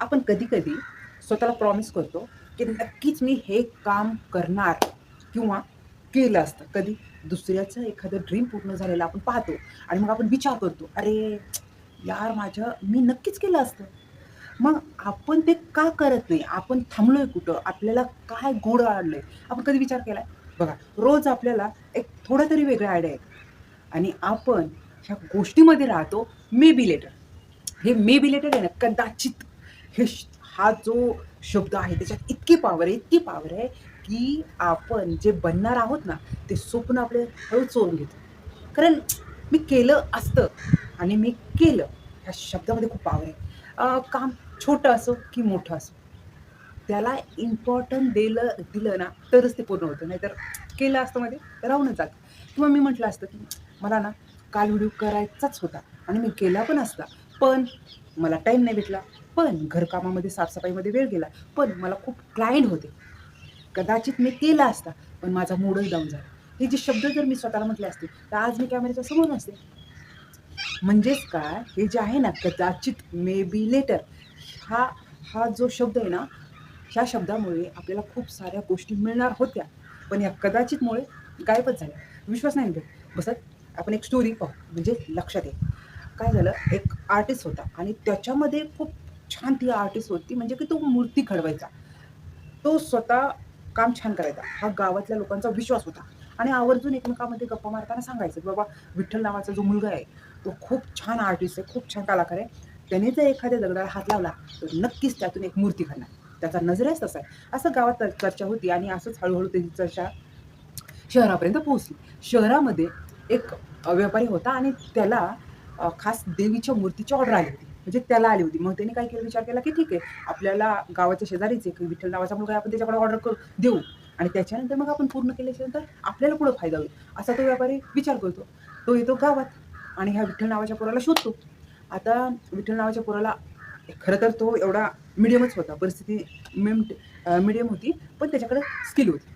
आपण कधी कधी स्वतःला प्रॉमिस करतो की नक्कीच मी हे काम करणार किंवा केलं असतं. कधी दुसऱ्याचं एखादं ड्रीम पूर्ण झालेलं आपण पाहतो आणि मग आपण विचार करतो अरे यार माझं मी नक्कीच केलं असतं. मग आपण ते का करत नाही? आपण थांबलोय कुठं? आपल्याला काय गोड आणलंय आपण कधी विचार केलाय? बघा रोज आपल्याला एक थोडं तरी वेगळ्या आयडिया आहेत आणि आपण ह्या गोष्टीमध्ये राहतो मे बी लेटर हे मे बी लेटर आहे ना कदाचित हे श- हा जो शब्द आहे. त्याच्यात इतकी पावर आहे इतकी पावर आहे की आपण जे बनणार आहोत ना ते स्वप्न आपले हळू चोरून घेतो. कारण मी केलं असतं आणि मी केलं ह्या शब्दामध्ये खूप पावर आहे. काम छोटं असो की मोठं असो त्याला इम्पॉर्टंट दिलं दिलं ना तरच ते पूर्ण होतं. नाहीतर केलं असतं मध्ये राहूनच जातं. किंवा मी म्हटलं असतं की मला ना काल व्हिडिओ करायचाच होता आणि मी केला पण असता. पण मला टाईम नाही भेटला. पण घरकामामध्ये साफसफाईमध्ये वेळ गेला. पण मला खूप क्लायंट होते. कदाचित मी केला असता पण माझा मूडच डाऊन झाला. हे जे शब्द जर मी स्वतःला म्हटले असते तर आज मी कॅमेऱ्याच्या समोर नसते. म्हणजेच काय? हे जे आहे ना कदाचित मे बी लेटर हा हा जो शब्द आहे ना ह्या शब्दामुळे आपल्याला खूप साऱ्या गोष्टी मिळणार होत्या. पण या कदाचितमुळे गायबच झाल्या. विश्वास नाही बसत आपण एक स्टोरी पाहू. म्हणजे लक्षात येईल काय झालं? एक आर्टिस्ट होता आणि त्याच्यामध्ये खूप छान ती आर्टिस्ट होती. म्हणजे की तो मूर्ती घडवायचा. तो स्वतः काम छान करायचा. हा गावातल्या लोकांचा विश्वास होता. आणि आवर्जून एकमेकामध्ये गप्पा मारताना सांगायचं की बाबा विठ्ठल नावाचा जो मुलगा आहे तो खूप छान आर्टिस्ट आहे खूप छान कलाकार आहे. त्याने जर एखाद्या दगडाला हात लावला तर नक्कीच त्यातून एक मूर्ती घडणार. त्याचा नजरेच तसा आहे. असं गावात चर्चा होती आणि असंच हळूहळू त्याची चर्चा शहरापर्यंत पोहोचली. शहरामध्ये एक व्यापारी होता आणि त्याला खास देवीच्या मूर्तीची ऑर्डर आली होती. म्हणजे त्याला आली होती. मग त्याने काय केलं? विचार केला की ठीक आहे आपल्याला गावाच्या शेजारीच एक विठ्ठल नावाचा मुलगा आपण त्याच्याकडे ऑर्डर करू देऊ. आणि त्याच्यानंतर मग आपण पूर्ण केल्याच्यानंतर आपल्याला पुढं फायदा होईल. असा तो व्यापारी विचार करतो. तो येतो गावात आणि ह्या विठ्ठल नावाच्या पोराला शोधतो. आता विठ्ठल नावाच्या पोराला खरं तर तो एवढा मिडियमच होता. परिस्थिती मिम मिडियम होती पण त्याच्याकडे स्किल होती.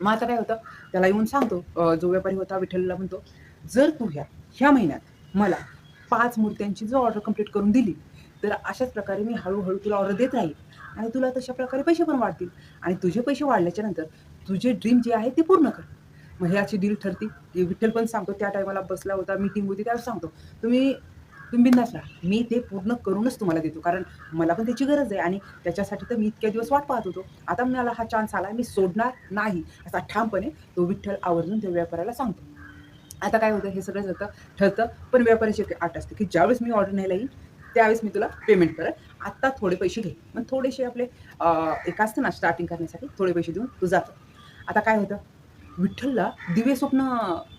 मग आता काय होतं? त्याला येऊन सांगतो जो व्यापारी होता विठ्ठलला म्हणतो जर तू ह्या ह्या महिन्यात मला पाच मूर्त्यांची जर ऑर्डर कंप्लीट करून दिली तर अशाच प्रकारे मी हळूहळू तुला ऑर्डर देत राहील. आणि तुला तशा प्रकारे पैसे पण वाढतील. आणि तुझे पैसे वाढल्याच्या नंतर तुझे ड्रीम जे आहे ते पूर्ण कर. मग ह्याची डील ठरती. हे विठ्ठल पण सांगतो त्या टायमाला बसला होता मीटिंग होती त्यावर सांगतो. तुम्ही तुम्ही बिंदास राहा. मी ते पूर्ण करूनच तुम्हाला देतो. कारण मला पण त्याची गरज आहे. आणि त्याच्यासाठी तर मी इतक्या दिवस वाट पाहत होतो. आता मला हा चान्स आला मी सोडणार नाही. असा ठामपणे तो विठ्ठल आवर्जून त्या व्यापाऱ्याला सांगतो. आता काय होतं हे सगळं जातं ठरतं पण व्यापाऱ्याची एक आठ असते. की ज्यावेळेस मी ऑर्डर न्यायला येईल त्यावेळेस मी तुला पेमेंट करेल आत्ता थोडे पैसे घे. मग थोडेसे आपले एक असतं ना स्टार्टिंग करण्यासाठी थोडे पैसे देऊन तू जातो. आता काय होतं विठ्ठलला दिवे स्वप्न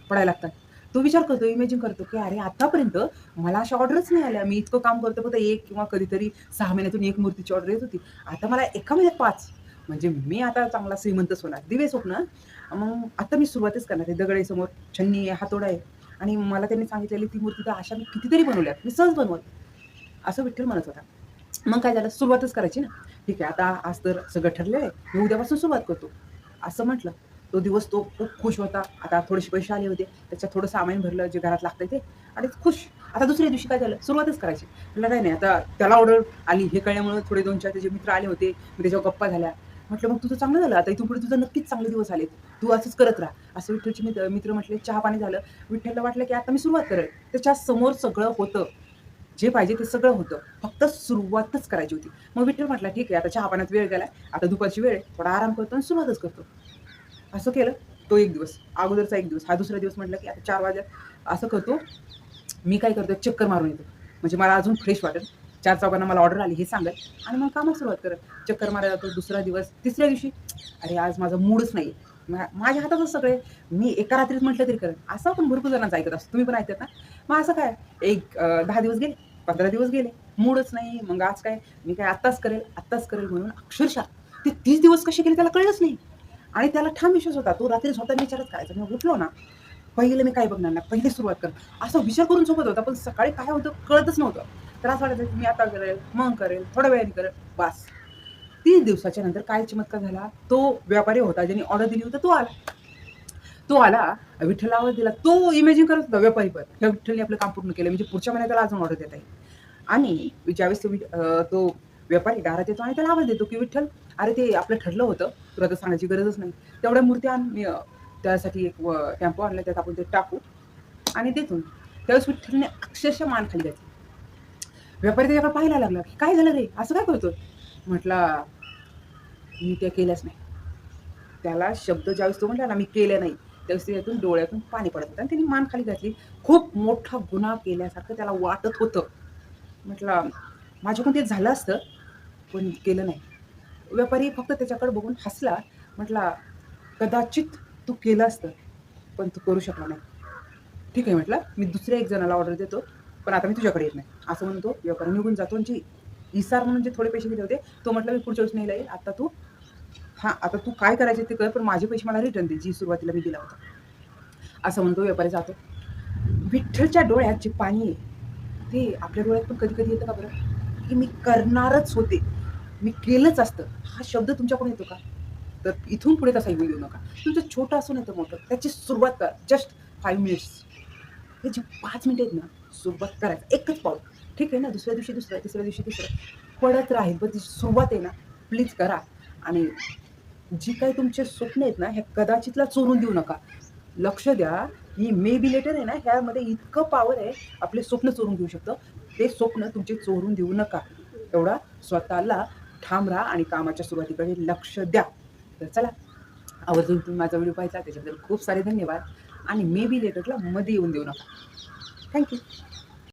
पडायला लागतात. तो विचार करतो इमॅजिन करतो की अरे आतापर्यंत मला अशा ऑर्डरच नाही आल्या. मी इतकं काम करतो फक्त एक किंवा कधीतरी सहा महिन्यातून एक मूर्तीची ऑर्डर येत होती. आता मला एका महिन्यात पाच. म्हणजे मी आता चांगला श्रीमंतच होणार दिवे स्वप्न. मग आता मी सुरुवातच करणार आहे दगड आहे समोर छन्नी आहे हातोडा आहे. आणि मला त्यांनी सांगितलेली ती मूर्ती तर अशा मी कितीतरी बनवल्यात मी सहज बनवत. असं विठ्ठल म्हणत होता. मग काय झालं सुरुवातच करायची ना. ठीक आहे आता आज तर सगळं ठरलेलं आहे मी उद्यापासून सुरुवात करतो. असं म्हटलं. तो दिवस तो खूप खुश होता. आता थोडेसे पैसे आले होते त्याच्यात थोडं सामान भरलं जे घरात लागतं ते आणि खुश. आता दुसऱ्या दिवशी काय झालं सुरुवातच करायची. म्हटलं काय नाही आता त्याला ऑर्डर आली. हे कळल्यामुळे थोडे दोन चार त्याचे मित्र आले होते मी त्याच्यावर गप्पा झाल्या. म्हटलं मग तुझं चांगलं झालं. आता इथून पुढे तुझं नक्कीच चांगले दिवस आले तू असंच करत राहा. असं विठ्ठलचे मित्र मित्र म्हटले चहा पाणी झालं. विठ्ठलला वाटलं की आता मी सुरुवात करेल. त्याच्यासमोर सगळं होतं. जे पाहिजे ते सगळं होतं. फक्त सुरुवातच करायची होती. मग विठ्ठल म्हटलं ठीक आहे आता चहा पाण्यात वेळ गेला आता दुपारची वेळ आहे. थोडा आराम करतो आणि सुरुवातच करतो. असं केलं. तो एक दिवस. अगोदरचा एक दिवस. हा दुसरा दिवस म्हटलं की आता चार वाजता असं करतो. मी काय करतो चक्कर मारून येतो. म्हणजे मला अजून फ्रेश वाटेल. चार चौकांना मला ऑर्डर आली हे सांगत. आणि मग कामाला सुरुवात करत. चक्कर मारायला जातो दुसरा दिवस तिसऱ्या दिवशी अरे आज माझा मूडच नाही. मा- माझ्या हातातच सगळे. मी एका रात्रीत म्हटलं तरी करेन असं आपण भरपूर जणांचं ऐकत असतो. तुम्ही पण ऐकत ना? मग असं काय? एक दहा दिवस गेले पंधरा दिवस गेले. मूडच नाही. मग आज काय? मी काय आत्ताच करेल आत्ताच करेल म्हणून अक्षरशः ते तीस दिवस कसे गेले त्याला कळलंच नाही. आणि त्याला ठाम विश्वास होता. तो रात्री स्वतः विचारच करायचा. मी उठलो ना पहिले मी काय बघणार नाही. पहिले सुरुवात कर. असं विचार करून सोबत होता. पण सकाळी काय होतं? कळतच नव्हतं. त्रास असं वाटायचं की मी आता करेल मग करेल थोड्या वेळाने करेल बस. तीस दिवसाच्या नंतर काय चमत्कार झाला? तो व्यापारी होता ज्याने ऑर्डर दिली होती तो आला. तो आला विठ्ठलावर दिला. तो इमॅजिन करत होता व्यापारी पण. ह्या विठ्ठलने आपलं काम पूर्ण केलं. म्हणजे पुढच्या महिन्यात त्याला अजून ऑर्डर देता येईल. आणि ज्यावेळेस तो विठ- तो व्यापारी दारात येतो आणि त्याला आवाज देतो की विठ्ठल अरे ते आपलं ठरलं होतं. तुला तर सांगायची गरजच नाही. तेवढ्या मूर्ती आण मी त्यासाठी एक टेम्पो आणला त्यात आपण ते टाकू. आणि देतो त्यावेळेस विठ्ठलने अक्षरशः मान खाली द्यायची व्यापारी त्याच्याकडे पाहायला लागला की काय झालं रे? असं काय करतो म्हटला मी त्या केल्याच नाही. त्याला शब्द ज्यावेळेस तो म्हटला ना मी केल्या नाही. त्यावेळेस त्यातून डोळ्यातून पाणी पडत होतं आणि त्यांनी मान खाली घातली. खूप मोठा गुन्हा केल्यासारखं त्याला वाटत होतं. म्हटलं माझ्याकडून ते झालं असतं पण केलं नाही. व्यापारी फक्त त्याच्याकडे बघून हसला. म्हटला कदाचित तू केलं असतं पण तू करू शकला नाही. ठीक आहे म्हटलं मी दुसऱ्या एक जणाला ऑर्डर देतो. पण आता मी तुझ्याकडे येत नाही. असं म्हणतो व्यापारी निघून जातो आणि इसार म्हणून जे थोडे पैसे दिले होते तो म्हटलं मी पुढच्या वेळेस नाही येईल. आता तू हां आता तू काय करायचे ते कर पण माझे पैसे मला रिटर्न दे. जी सुरुवातीला मी दिला होता. असं म्हणतो व्यापारी जातो. विठ्ठलच्या डोळ्यात जे पाणी आहे. ते आपल्या डोळ्यात पण कधी कधी येतं का बरं? की मी करणारच होते. मी केलंच असतं. हा शब्द तुमच्याकडून येतो का? तर इथून पुढे तसा येऊ देऊ नका. तुमचं छोटं असून येतं मोठं. त्याची सुरुवात करा. जस्ट फाईव्ह मिनिट्स हे जे पाच मिनिट आहेत ना सुरुवात करायचं. एकच पाऊल. ठीक आहे ना? दुसऱ्या दिवशी दुसऱ्या तिसऱ्या दिवशी तिसऱ्या. पडत राहील पण ती सुरुवात आहे ना प्लीज करा. आणि जी काही तुमचे स्वप्न आहेत ना ह्या कदाचितला चोरून देऊ नका. लक्ष द्या ही मे बी लेटर आहे ना ह्यामध्ये इतकं पॉवर आहे आपले स्वप्न चोरून घेऊ शकतं. ते स्वप्न तुमचे चोरून देऊ नका. एवढा स्वतःला ठाम राहा आणि कामाच्या सुरुवातीकडे लक्ष द्या. तर चला आवर्जून तुम्ही माझा व्हिडिओ पाहिला त्याच्याबद्दल खूप सारे धन्यवाद. आणि मे बी लेटरला मध्ये येऊन देऊ नका. Thank you.